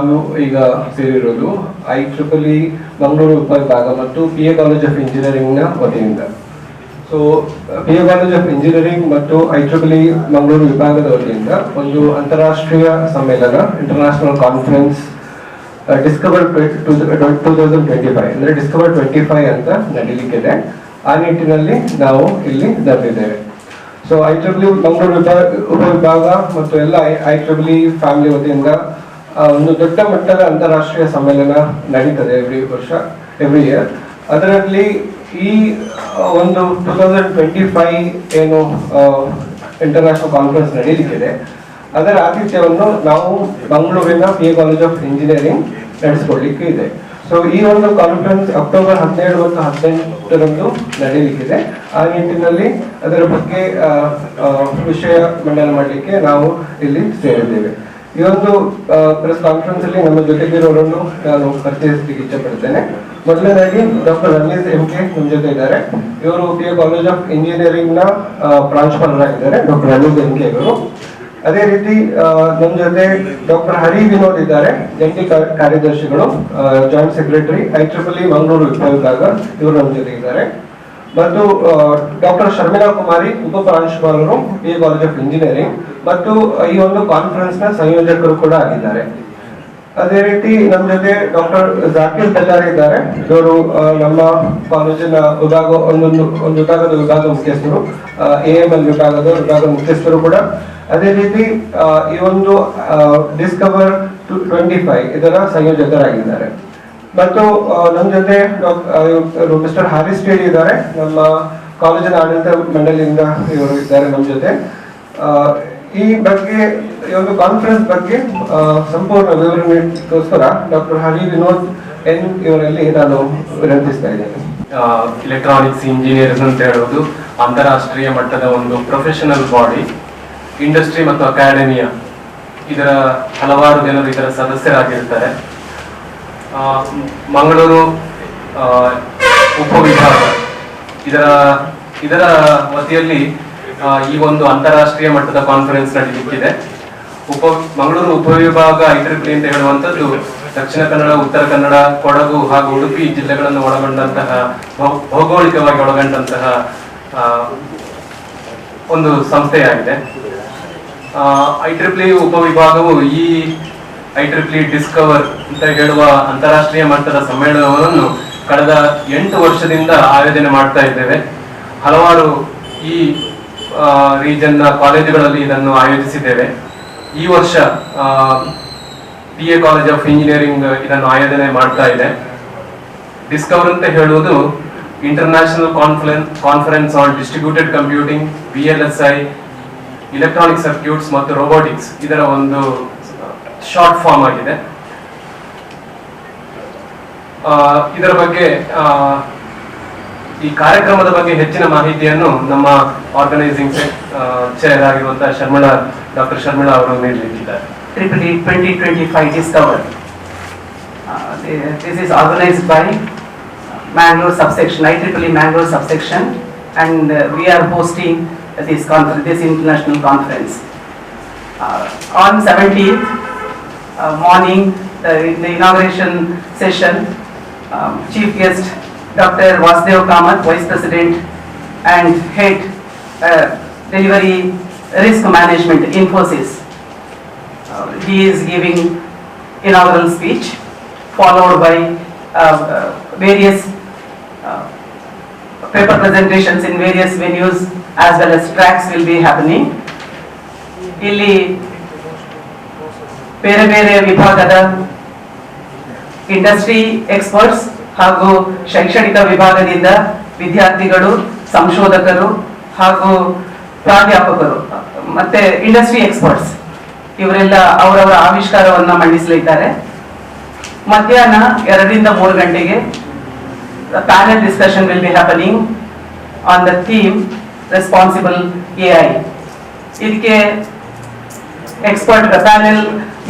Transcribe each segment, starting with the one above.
ನಾವು ಈಗ ಸೇರಿರೋದು ಐ ಟ್ರಿಪಲ್ ಇ ಮಂಗಳೂರು ವಿಭಾಗ ಮತ್ತು ಪಿ ಎ ಕಾಲೇಜ್ ಆಫ್ ಇಂಜಿನಿಯರಿಂಗ್ನ ವತಿಯಿಂದ. So P A college of engineering ಮತ್ತು ಐ ಟ್ರಿಪಲ್ ಇ ಮಂಗಳೂರು ವಿಭಾಗದ ವತಿಯಿಂದ ಒಂದು ಅಂತಾರಾಷ್ಟ್ರೀಯ ಸಮ್ಮೇಳನ international conference discover two thousand twenty five ಅಂದರೆ ಡಿಸ್ಕವರ್ ಟ್ವೆಂಟಿ ಫೈವ್ ಅಂತ ನಡೀಲಿಕ್ಕಿದೆ. ಆ ನಿಟ್ಟಿನಲ್ಲಿ ನಾವು ಇಲ್ಲಿ ನಡೆದಿದ್ದೇವೆ ಸೊ ಐ ಟ್ರಿಬಲ್ ಮಂಗಳೂರು ವಿಭಾಗ ಉಪವಿಭಾಗ ಮತ್ತು ಎಲ್ಲ ಐ ಟ್ರಿಬಲ್ ಫ್ಯಾಮಿಲಿ ವತಿಯಿಂದ ಆ, ಒಂದು ದೊಡ್ಡ ಮಟ್ಟದ ಅಂತಾರಾಷ್ಟ್ರೀಯ ಸಮ್ಮೇಳನ ನಡೀತದೆ ಎವ್ರಿ ವರ್ಷ ಎವ್ರಿ ಇಯರ್ ಅದರಲ್ಲಿ ಈ ಒಂದು ಟೂ ತೌಸಂಡ್ ಟ್ವೆಂಟಿ ಫೈವ್ ಏನು ಇಂಟರ್ನ್ಯಾಷನಲ್ ಕಾನ್ಫರೆನ್ಸ್ ನಡೀಲಿಕ್ಕಿದೆ. ಅದರ ಆತಿಥ್ಯವನ್ನು ನಾವು ಬೆಂಗಳೂರಿನ P A college of engineering ನಡೆಸಿಕೊಳ್ಳಿಕ್ಕೆ ಇದೆ. ಸೊ ಈ ಒಂದು ಕಾನ್ಫರೆನ್ಸ್ ಅಕ್ಟೋಬರ್ ಹದಿನೇಳು ಮತ್ತು ಹದಿನೆಂಟರಂದು ನಡೀಲಿಕ್ಕಿದೆ. ಆ ನಿಟ್ಟಿನಲ್ಲಿ ಅದರ ಬಗ್ಗೆ ವಿಷಯ ಮಂಡನೆ ಮಾಡಲಿಕ್ಕೆ ನಾವು ಇಲ್ಲಿ ಸೇರಿದ್ದೇವೆ. ಈ ಒಂದು ಪ್ರೆಸ್ ಕಾನ್ಫರೆನ್ಸ್ ಅಲ್ಲಿ ನಮ್ಮ ಜೊತೆಗಿರೋರನ್ನು ನಾನು ಪರಿಚಯಿಸಲಿಕ್ಕೆ ಇಚ್ಛಪಡ್ತೇನೆ. ಮೊದಲನೇದಾಗಿ ಡಾಕ್ಟರ್ ರಮೇಶ್ ಎಂ ಕೆ ನಮ್ಮ ಜೊತೆ ಇದ್ದಾರೆ ಇವರು ಪಿ ಎ ಕಾಲೇಜ್ ಆಫ್ ಇಂಜಿನಿಯರಿಂಗ್ನ ಪ್ರಾಂಶುಪಾಲರ ಪ್ರಾಂಶುಪಾಲರಾಗಿದ್ದಾರೆ ಡಾಕ್ಟರ್ ರಮೇಶ್ ಎಂ ಕೆ ಅವರು ಅದೇ ರೀತಿ ನಮ್ಮ ಜೊತೆ ಡಾಕ್ಟರ್ ಹರಿ ವಿನೋದ್ ಇದ್ದಾರೆ ಜಂಟಿ ಕಾರ್ಯದರ್ಶಿಗಳು. Joint secretary I triple E Mangaluru ವಿಭಾಗ ಇವರು ನಮ್ಮ ಜೊತೆ ಇದ್ದಾರೆ. ಮತ್ತು ಡಾಕ್ಟರ್ ಶರ್ಮಿಲಾ ಕುಮಾರಿ, ಉಪ ಪ್ರಾಂಶುಪಾಲರು, ಪಿ ಕಾಲೇಜ್ ಆಫ್ ಇಂಜಿನಿಯರಿಂಗ್ ಮತ್ತು ಈ ಒಂದು ಕಾನ್ಫರೆನ್ಸ್ನ ಸಂಯೋಜಕರು ಕೂಡ ಆಗಿದ್ದಾರೆ. ಅದೇ ರೀತಿ ನಮ್ಮ ಜೊತೆ ಡಾಕ್ಟರ್ ಜಾಕಿರ್ ಬೆಲ್ಲಾರಿ ಇದ್ದಾರೆ. ಇವರು ನಮ್ಮ ಕಾಲೇಜಿನ ವಿಭಾಗ, ಒಂದೊಂದು, ಒಂದು ವಿಭಾಗದ ವಿಭಾಗ ಮುಖ್ಯಸ್ಥರು ಎ ಎಂ ಎಲ್ ವಿಭಾಗದ ವಿಭಾಗ ಮುಖ್ಯಸ್ಥರು ಕೂಡ. ಅದೇ ರೀತಿ ಈ ಒಂದು ಡಿಸ್ಕವರ್ ಟ್ವೆಂಟಿ ಫೈವ್ ಇದರ ಸಂಯೋಜಕರಾಗಿದ್ದಾರೆ. ಮತ್ತು ನಮ್ಮ ಜೊತೆ ಮಿಸ್ಟರ್ ಹಾರಿಸ್ ಟೇಡಿ ಇದ್ದಾರೆ. ನಮ್ಮ ಕಾಲೇಜಿನ ಆಡಳಿತ ಮಂಡಳಿಯಿಂದ ಇವರು ಇದ್ದಾರೆ ನಮ್ಮ ಜೊತೆ. ಈ ಬಗ್ಗೆ, ಈ ಒಂದು ಕಾನ್ಫರೆನ್ಸ್ ಬಗ್ಗೆ ಸಂಪೂರ್ಣ ವಿವರಣೆಗೋಸ್ಕರ ಡಾಕ್ಟರ್ ಹರಿ ವಿನೋದ್ ಎನ್ ಇವರಲ್ಲಿ ನಾನು ವಿನಂತಿಸ್ತಾ ಇದ್ದೇನೆ. ಎಲೆಕ್ಟ್ರಾನಿಕ್ಸ್ ಇಂಜಿನಿಯರ್ಸ್ ಅಂತ ಹೇಳೋದು ಅಂತಾರಾಷ್ಟ್ರೀಯ ಮಟ್ಟದ ಒಂದು ಪ್ರೊಫೆಷನಲ್ ಬಾಡಿ ಇಂಡಸ್ಟ್ರಿ ಮತ್ತು ಅಕಾಡೆಮಿಯ ಇದರ ಹಲವಾರು ಜನರು ಇದರ ಸದಸ್ಯರಾಗಿರ್ತಾರೆ. ಮಂಗಳೂರು ಉಪವಿಭಾಗ. ಇದರ ಇದರ ವತಿಯಲ್ಲಿ ಈ ಒಂದು ಅಂತಾರಾಷ್ಟ್ರೀಯ ಮಟ್ಟದ ಕಾನ್ಫರೆನ್ಸ್ ನಡೆಯುತ್ತಿದೆ ಉಪ, ಮಂಗಳೂರು ಉಪವಿಭಾಗ ಐಟ್ರಿಪ್ಲಿ ಅಂತ ಹೇಳುವಂಥದ್ದು ದಕ್ಷಿಣ ಕನ್ನಡ, ಉತ್ತರ ಕನ್ನಡ, ಕೊಡಗು ಹಾಗೂ ಉಡುಪಿ ಜಿಲ್ಲೆಗಳನ್ನು ಒಳಗೊಂಡಂತಹ ಭೌಗೋಳಿಕವಾಗಿ ಒಳಗೊಂಡಂತಹ ಒಂದು ಸಂಸ್ಥೆಯಾಗಿದೆ. ಐ ಟ್ರಿಪ್ಲಿ ಉಪವಿಭಾಗವು ಈ ಐ ಟ್ರಿಪ್ಲಿ ಡಿಸ್ಕವರ್ ಅಂತ ಹೇಳುವ ಅಂತಾರಾಷ್ಟ್ರೀಯ ಮಟ್ಟದ ಸಮ್ಮೇಳನವನ್ನು ಕಳೆದ ಎಂಟು ವರ್ಷದಿಂದ ಆಯೋಜನೆ ಮಾಡ್ತಾ ಇದ್ದೇವೆ. ಹಲವಾರು ಈ ರೀಜನ್ನ ಕಾಲೇಜುಗಳಲ್ಲಿ ಇದನ್ನು ಆಯೋಜಿಸಿದ್ದೇವೆ. ಈ ವರ್ಷ P A college of engineering ಇದನ್ನು ಆಯೋಜನೆ ಮಾಡ್ತಾ ಇದೆ. ಡಿಸ್ಕವರ್ ಅಂತ ಹೇಳುವುದು international conference conference on distributed computing V L S I electronic circuits ಮತ್ತು ರೋಬೋಟಿಕ್ಸ್ ಇದರ ಒಂದು ಶಾರ್ಟ್ ಫಾರ್ಮ್ ಆಗಿದೆ. ಇದರ ಬಗ್ಗೆ ಈ ಕಾರ್ಯಕ್ರಮದ ಬಗ್ಗೆ ಹೆಚ್ಚಿನ ಮಾಹಿತಿಯನ್ನು ನಮ್ಮ ಆರ್ಗನೈಸಿಂಗ್ ಚೇರ್ ಆಗಿರುವಂತಹ ಶರ್ಮಳ ಡಾಕ್ಟರ್ ಶರ್ಮಳ ಅವರು ನೀಡಲಿಕ್ಕಿದ್ದಾರೆ Triple E 2025 Discover. Uh, the- This is organized by Mangalore subsection, IEEE Mangalore subsection, and uh, we are hosting this conference, this international conference. Uh, On 17th uh, morning, the in the inauguration session, um, chief guest Dr. Vasudev Kamath, Vice President and Head uh, Delivery Risk Management, Infosys. Uh, he is giving inaugural speech followed by uh, uh, various uh, paper presentations in various venues as well as tracks will be happening. ಇಲ್ಲಿ ಬೇರೆ ಬೇರೆ ವಿಭಾಗದ industry experts ಹಾಗೂ ಶೈಕ್ಷಣಿಕ ವಿಭಾಗದಿಂದ ವಿದ್ಯಾರ್ಥಿಗಳು, ಸಂಶೋಧಕರು ಹಾಗೂ ಪ್ರಾಧ್ಯಾಪಕರು, ಮತ್ತೆ ಇಂಡಸ್ಟ್ರಿ ಎಕ್ಸ್ಪರ್ಟ್ಸ್ ಇವರೆಲ್ಲ ಅವರವರ ಆವಿಷ್ಕಾರವನ್ನು ಮಂಡಿಸಲಿದ್ದಾರೆ. ಮಧ್ಯಾಹ್ನ ಎರಡರಿಂದ ಮೂರು ಗಂಟೆಗೆ panel discussion will be happening on the theme responsible A I ಇದಕ್ಕೆ expert panel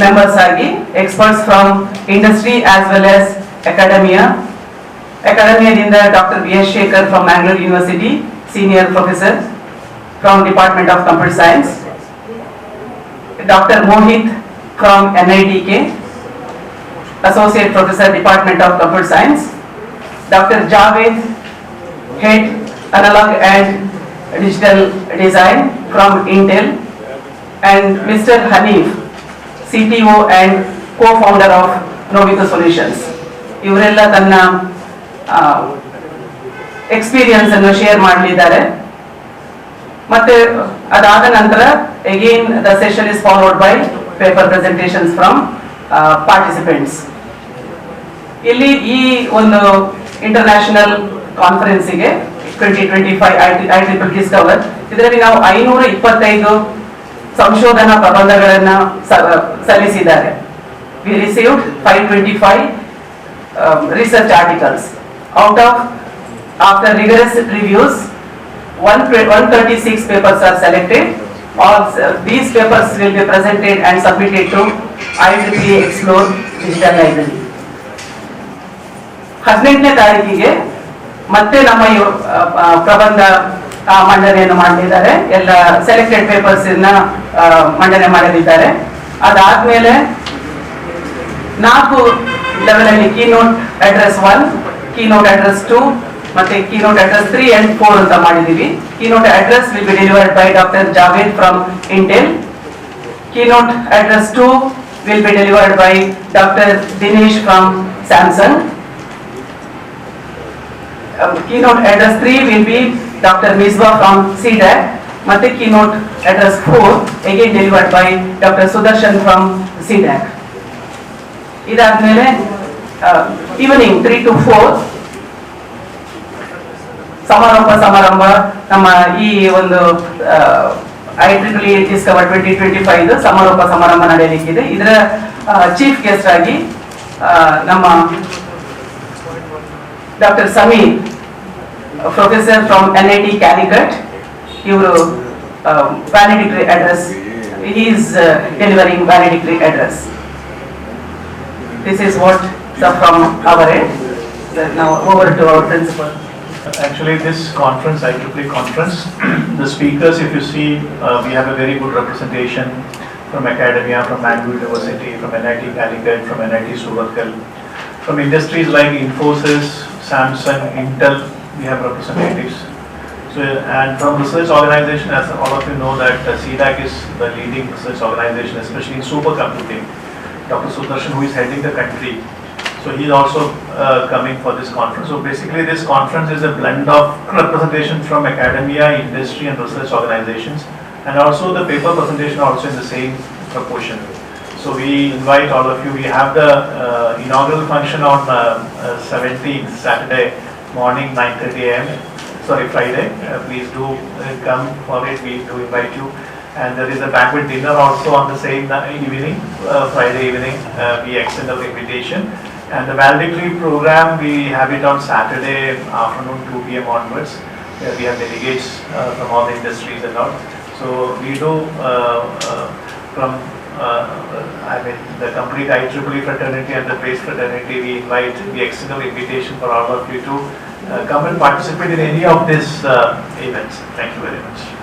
ಮೆಂಬರ್ಸ್ ಆಗಿ experts from industry as well as academia ಅಕಾಡೆಮಿಯಾದಿಂದ doctor B S Shekhar from Mangalore university senior professor from department of computer science Dr. Mohit from NITK, Associate Professor, Department of Computer Science. Dr. Javed, Head, Analog and Digital Design from Intel. And Mr. Hanif, CTO and co founder of Novito solutions ಇವರೆಲ್ಲ ತನ್ನ experience ಅನ್ನು share ಮಾಡಲಿದ್ದಾರೆ. ಮತ್ತೆ ಅದಾದ ನಂತರ again the session is followed by paper presentations from participants ಇಲ್ಲಿ ಈ ಒಂದು international ಕಾನ್ಫರೆನ್ಸಿಗೆ twenty twenty five I T discover ಇದರಲ್ಲಿ ನಾವು ಐನೂರ ಇಪ್ಪತ್ತೈದು ಸಂಶೋಧನಾ ಪ್ರಬಂಧಗಳನ್ನ ಸಲ್ಲಿಸಿದ್ದಾರೆ. We received five twenty five research articles out of after rigorous reviews one one thirty six papers are selected all these papers will presented and submitted I D Xplore ಹದಿನೆಂಟನೇ ತಾರೀಕಿಗೆ ಮತ್ತೆ ನಮ್ಮ ಪ್ರಬಂಧ ಮಂಡನೆಯನ್ನು ಮಾಡಲಿದ್ದಾರೆ ಎಲ್ಲ ಸೆಲೆಕ್ಟೆಡ್ ಪೇಪರ್ಸ್ ಮಂಡನೆ ಮಾಡಲಿದ್ದಾರೆ. ಅದಾದ್ಮೇಲೆ ನಾಲ್ಕು ಲೆವೆಲ್ ಅಲ್ಲಿ keynote address one keynote address two ಮತ್ತೆ keynote address three and four ಅಂತ ಮಾಡಿದೀವಿ keynote address will be delivered by doctor Javed from Intel keynote address two will be delivered by doctor Dinesh from Samsung keynote address three will be from CDAC ಮತ್ತೆ keynote address four again delivered by doctor Sudarshan from CDAC ಇದಾದ್ಮೇಲೆ evening three to four ಸಮಾರಂಭ ಸಮಾರಂಭ, ನಮ್ಮ ಈ ಒಂದು I triple discover twenty five ಸಮಾರೋಪ ಸಮಾರಂಭ ನಡೆಯಲಿಕ್ಕಿದೆ. ಇದರ ಚೀಫ್ ಗೆಸ್ಟ್ ಆಗಿ ನಮ್ಮ doctor Sameer Professor from N I T Calicut ಇವರು valedictory address is delivering valedictory address This is what the from our end. Now over to our principal. Actually, this conference, IEEE conference, the speakers, if you see, uh, we have a very good representation from academia, from Mangalore University, from NIT Calicut, from NIT Subatkal, from industries like Infosys, Samsung, Intel, we have representatives. So, and from research organization, as all of you know that uh, CDAC is the leading research organization, especially in supercomputing. Dr. Sudarshan, who is heading the country, so he is also uh, coming for this conference. So basically, this conference is a blend of representation from academia, industry and research organizations. And also the paper presentation also in the same proportion. So we invite all of you, we have the uh, inaugural function on uh, uh, 17th Saturday morning, 9:30 AM. Sorry, Friday. Uh, Please do uh, come for it, we do invite you. And there is a banquet dinner also on the same evening, uh, Friday evening, uh, we extend our invitation. And the valedictory program, we have it on Saturday afternoon, 2 PM onwards. We have delegates uh, from all the industries and all. So we do uh, from, I mean, the complete IEEE fraternity and the PACE fraternity, we invite, extend our invitation for all of you to uh, come and participate in any of these uh, events. Thank you very much.